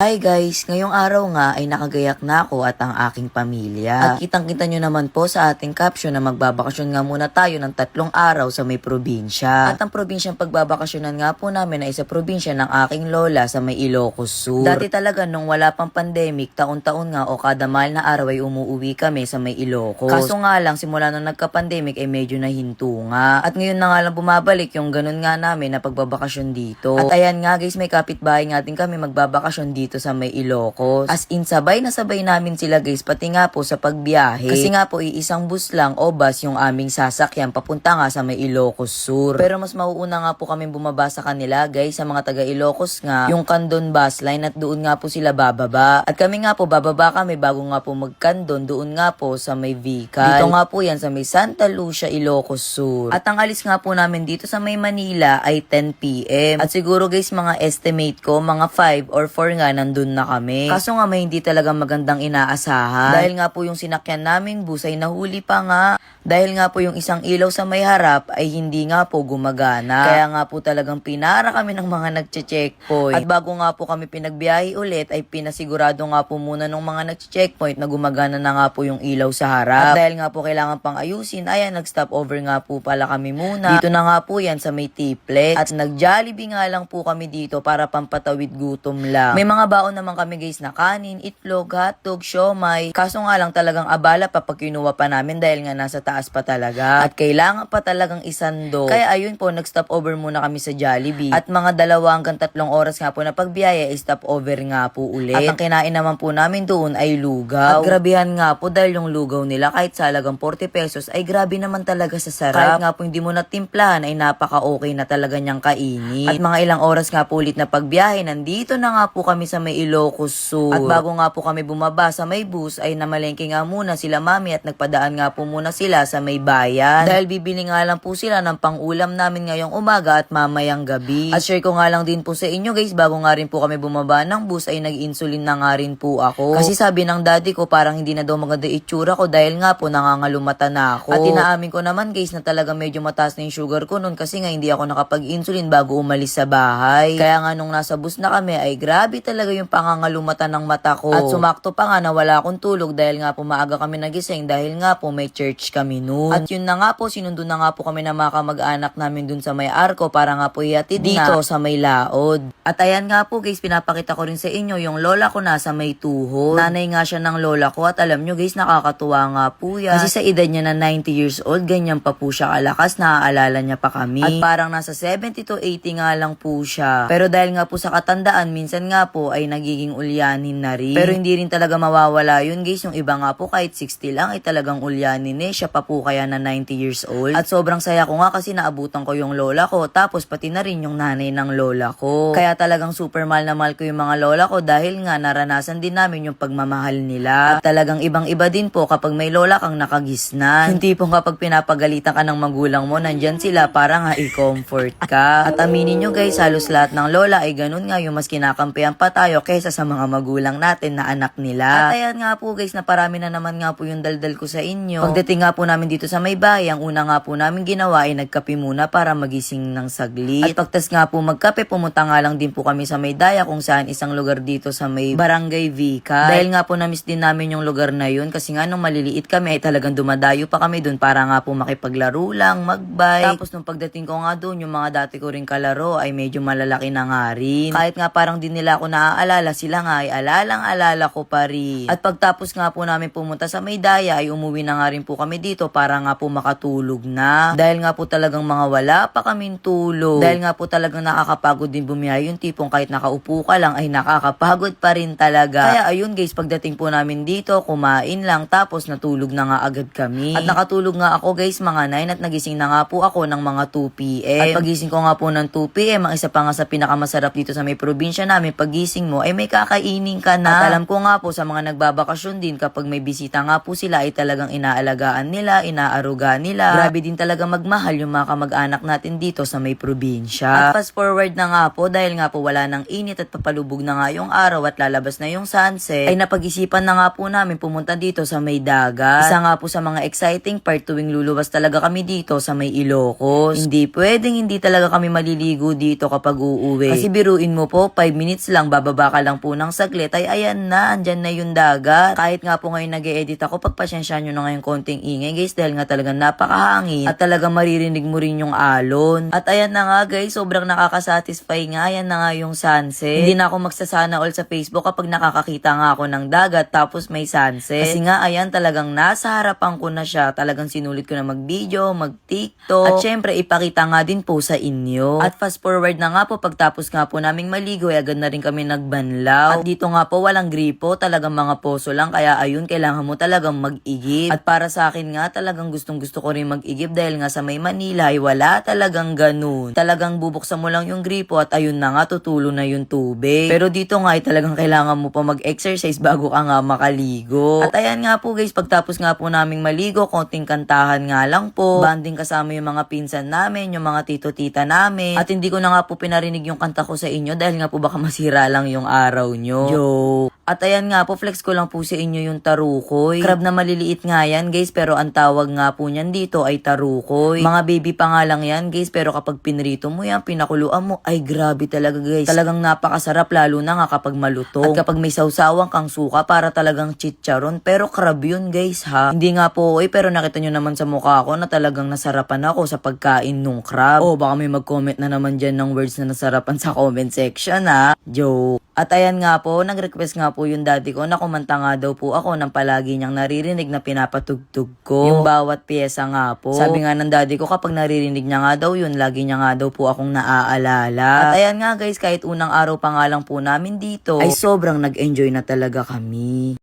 Hi guys, ngayong araw nga ay nakagayak na ako at ang aking pamilya. At kitang-kita nyo naman po sa ating caption na magbabakasyon nga muna tayo ng tatlong araw sa may probinsya. At ang probinsyang pagbabakasyonan nga po namin ay sa probinsya ng aking lola sa may Ilocos Sur. Dati talaga nung wala pang pandemic, taon-taon nga o kada mahal na araw ay umuwi kami sa may Ilocos. Kaso nga lang, simula nung nagka-pandemic ay medyo nahinto nga. At ngayon na nga lang bumabalik yung ganun nga namin na pagbabakasyon dito. At ayan nga guys, may kapitbahay nga din kami magbabakasyon dito sa may Ilocos. As in, sabay na sabay namin sila guys, pati nga po sa pagbiyahe. Kasi nga po, iisang bus lang o bus yung aming sasakyan papunta nga sa may Ilocos Sur. Pero mas mauuna nga po kami bumaba sa kanila guys, sa mga taga Ilocos nga, yung Kandon bus line at doon nga po sila bababa. At kami nga po, bababa kami bago nga po magkandon, doon nga po sa may Vical. Dito nga po yan sa may Santa Lucia, Ilocos Sur. At ang alis nga po namin dito sa may Manila ay 10pm. At siguro guys, mga estimate ko, mga 5 or 4 nga nandun na kami. Kaso nga may hindi talaga magandang inaasahan. Dahil nga po yung sinakyan naming bus ay nahuli pa nga. Dahil nga po yung isang ilaw sa may harap ay hindi nga po gumagana. Kaya nga po talagang pinara kami ng mga nagche-checkpoint. At bago nga po kami pinagbiyahe ulit ay pinasigurado nga po muna ng mga nagche-checkpoint na gumagana na nga po yung ilaw sa harap. At dahil nga po kailangan pang ayusin, ayan nag-stop over nga po pala kami muna. Dito na nga po yan sa may tiplex. At nag-jollibee nga lang po kami dito para pampatawid gutom lang. May mga baon naman kami guys na kanin, itlog, hotdog, siomay. Kaso nga lang talagang abala pa pag kinuha pa namin dahil nga nasa taas pa talaga. At kailangan pa talagang isando. Kaya ayun po, nag-stop over muna kami sa Jollibee. At mga dalawa hanggang tatlong oras nga po na pagbiyaya, ay stop over nga po ulit. At ang kinain naman po namin doon ay lugaw. At grabihan nga po dahil yung lugaw nila kahit sa halagang 40 pesos ay grabe naman talaga sa sarap. Kahit nga po hindi mo natimplahan ay napaka-okay na talaga niyang kainin. At mga ilang oras nga po ulit na pagbiyahe, nandito na nga po kami sa may Ilocos Sur. At bago nga po kami bumaba sa may bus ay namalengke nga muna sila mami at nagpadaan nga po muna sila sa may bayan. Dahil bibili nga lang po sila ng pang-ulam namin ngayong umaga at mamayang gabi. At share ko nga lang din po sa inyo guys, bago nga rin po kami bumaba ng bus ay nag-insulin na nga rin po ako. Kasi sabi ng daddy ko parang hindi na daw maganda itsura ko dahil nga po nangangalumata na ako. At inaamin ko naman guys na talaga medyo mataas na yung sugar ko noon kasi nga hindi ako nakapag-insulin bago umalis sa bahay. Kaya nga nung nasa bus na kami ay grabe talaga yung pangangalumata ng mata ko. At sumakto pa nga na wala akong tulog dahil nga po maaga kami nagising dahil nga po may church kami noon. At yun na nga po, sinundo na nga po kami ng mga kamag-anak namin dun sa may arko para nga po iatid dito sa may laod. At ayan nga po guys, pinapakita ko rin sa inyo yung lola ko nasa may tuhod. Nanay nga siya ng lola ko at alam nyo guys, nakakatuwa nga po yan. Kasi sa edad niya na 90 years old, ganyan pa po siya kalakas, naaalala niya pa kami. At parang nasa 70 to 80 nga lang po siya. Pero dahil nga po sa katandaan, minsan nga po ay nagiging ulyanin na rin. Pero hindi rin talaga mawawala yun guys, yung iba nga po kahit 60 lang ay talagang ulyanin eh. Siya pa po kaya na 90 years old. At sobrang saya ko nga kasi naabutan ko yung lola ko, tapos pati na rin yung nanay ng lola ko. Kaya talagang super mahal na mahal ko yung mga lola ko dahil nga naranasan din namin yung pagmamahal nila. At talagang ibang-iba din po kapag may lola kang nakagisnan. Yung tipong kapag pinapagalitan ka ng magulang mo, nandyan sila para nga i-comfort ka. At aminin nyo guys, halos lahat ng lola ay ganun nga yung mas kinakampihan pa tayo kaysa sa mga magulang natin na anak nila. At ayan nga po guys, na parami na naman nga po yung daldal ko sa inyo. Pagdating nga po namin dito sa may bahay, ang una nga po namin ginawa ay nagkape muna para magising ng saglit. At pagtas nga po magkape, pumunta nga lang din po kami sa may daya kung saan isang lugar dito sa may Barangay Vika. Dahil nga po namiss din namin yung lugar na yun kasi nga nung maliliit kami ay talagang dumadayo pa kami dun para nga po makipaglaro lang, magbike. Tapos nung pagdating ko nga dun, yung mga dati ko rin kalaro ay medyo malalaki na nga rin. Kahit nga parang din nila ako naaalala, sila nga ay alalang alala ko pa rin. At pagtapos nga po namin pumunta sa may daya ay umuwi na nga rin po kami dito para nga po makatulog na. Dahil nga po talagang mga wala pa kaming tulog. Dahil nga po talagang nakakapagod din bumiyahe yung tipong kahit nakaupo ka lang ay nakakapagod pa rin talaga. Kaya ayun guys, pagdating po namin dito, kumain lang tapos natulog na nga agad kami. At nakatulog nga ako guys mga 9 at nagising na nga po ako ng mga 2 p.m. At pagising ko nga po ng 2 p.m. ang isa pa nga sa pinakamasarap dito sa may probinsya namin, pagising mo ay may kakainin ka na. At alam ko nga po sa mga nagbabakasyon din kapag may bisita nga po sila ay talagang inaalagaan nila, inaaruga nila. Grabe din talaga magmahal yung mga kamag-anak natin dito sa may probinsya. At fast forward na nga po dahil nga po wala ng init at papalubog na nga yung araw at lalabas na yung sunset, ay napag-isipan na nga po namin pumunta dito sa may dagat. Isa nga po sa mga exciting part tuwing luluwas talaga kami dito sa may Ilocos. Hindi pwedeng hindi talaga kami maliligo dito kapag uuwi. Kasi biruin mo po, 5 minutes lang bababa bababa ka lang po ng saglit, ay ayan na, andyan na yung dagat. Kahit nga po ngayon nag edit ako, pagpasensya nyo na ngayon konting ingay guys, dahil nga talagang napakahangin at talagang maririnig mo rin yung alon. At ayan na nga guys, sobrang nakakasatisfy nga, ayan na nga yung sunset. Hindi na ako magsasana all sa Facebook kapag nakakakita nga ako ng dagat tapos may sunset. Kasi nga ayan talagang nasa harapan ko na siya. Talagang sinulit ko na mag-video, mag-tiktok. At syempre ipakita nga din po sa inyo. At fast forward na nga po pagtapos nga po naming maligo ay agad na rin kami nagbanlaw. At dito nga po walang gripo, talagang mga poso lang. Kaya ayun, kailangan mo talagang mag-igib. At para sa akin nga talagang gustong gusto ko rin mag-igib dahil nga sa may Manila ay wala talagang ganun. Talagang bubuksan mo lang yung gripo at ayun na nga tutulo na yung tubig. Pero dito nga ay talagang kailangan mo pa mag-exercise bago ka nga makaligo. At ayan nga po guys, pagtapos nga po naming maligo, konting kantahan nga lang po. Banding kasama yung mga pinsan namin, yung mga tito-tita namin. At hindi ko na nga po pinarinig yung kanta ko sa inyo dahil nga po baka masira lang yung araw nyo. Joke. At ayan nga po, flex ko lang po sa inyo yung tarukoy. Crab na maliliit nga yan guys, pero ang tawag nga po niyan dito ay tarukoy. Mga baby pa nga lang yan guys, pero kapag pinrito mo yan, pinakuluan mo, ay grabe talaga guys. Talagang napakasarap lalo na nga kapag malutong. At kapag may sausawang kang suka, para talagang chicharon. Pero crab yun guys ha. Hindi nga po eh, pero nakita nyo naman sa mukha ko na talagang nasarapan ako sa pagkain nung crab. Oh, baka may mag-comment na naman dyan ng words na nasarapan sa comment section ha. Joke. At ayan nga po, nag-request nga po yung daddy ko na kumanta nga daw po ako ng palagi niyang naririnig na pinapatugtog ko. Yung bawat pyesa nga po. Sabi nga ng daddy ko kapag naririnig niya nga daw yun, lagi niya nga daw po akong naaalala. At ayan nga guys, kahit unang araw pa nga lang po namin dito, ay sobrang nag-enjoy na talaga kami.